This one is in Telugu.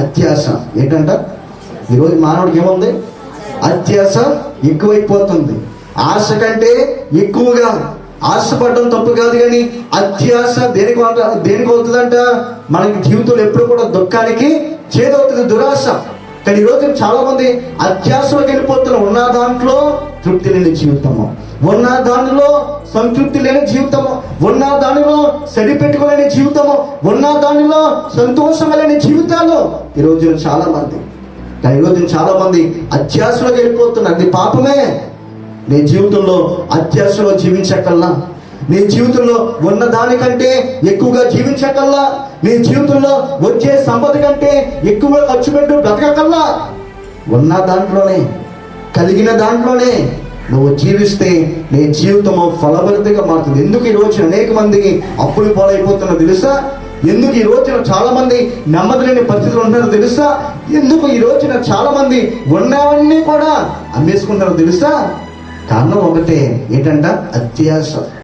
అత్యాస ఏంటంట? ఈరోజు మానవుడికి ఏముంది? అత్యాస ఎక్కువైపోతుంది. ఆశ కంటే ఎక్కువగా ఆశపడడం తప్పు కాదు కానీ అత్యాస దేనికి దేనికి అవుతుందంట? మనకి జీవితంలో ఎప్పుడు కూడా దుఃఖానికి చేదవుతుంది దురాశ. కానీ ఈరోజు చాలా మంది అత్యాసలోకి వెళ్ళిపోతున్న ఉన్న దాంట్లో తృప్తి లేని జీవితము. ఉన్న దానిలో సంతృప్తి లేని జీవితము. ఉన్న దానిలో సరిపెట్టుకోలేని జీవితము. ఉన్న దానిలో సంతోషం లేని జీవితాలు ఈరోజు చాలా మంది కానీ ఈరోజు చాలా మంది అత్యాసలోకి వెళ్ళిపోతున్నారు. అది పాపమే. నీ జీవితంలో అత్యాసలో జీవించకల్లా నీ జీవితంలో ఉన్న దానికంటే ఎక్కువగా జీవించకల్లా నీ జీవితంలో వచ్చే సంపద కంటే ఎక్కువగా ఖర్చు పెట్టు బ్రతకకల్లా ఉన్న దాంట్లోనే కలిగిన దాంట్లోనే నువ్వు జీవిస్తే నీ జీవితము ఫలభరితగా మారుతుంది. ఎందుకు ఈ రోజున అనేక మందికి అప్పులు పాలైపోతున్నా తెలుసా? ఎందుకు ఈ రోజున చాలా మంది నెమ్మది లేని పరిస్థితులు ఉన్నారో తెలుసా? ఎందుకు ఈ రోజున చాలా మంది ఉన్నవన్నీ కూడా అమ్మేసుకుంటారో తెలుసా? కారణం ఒకటే ఏంటంట అత్యాశ.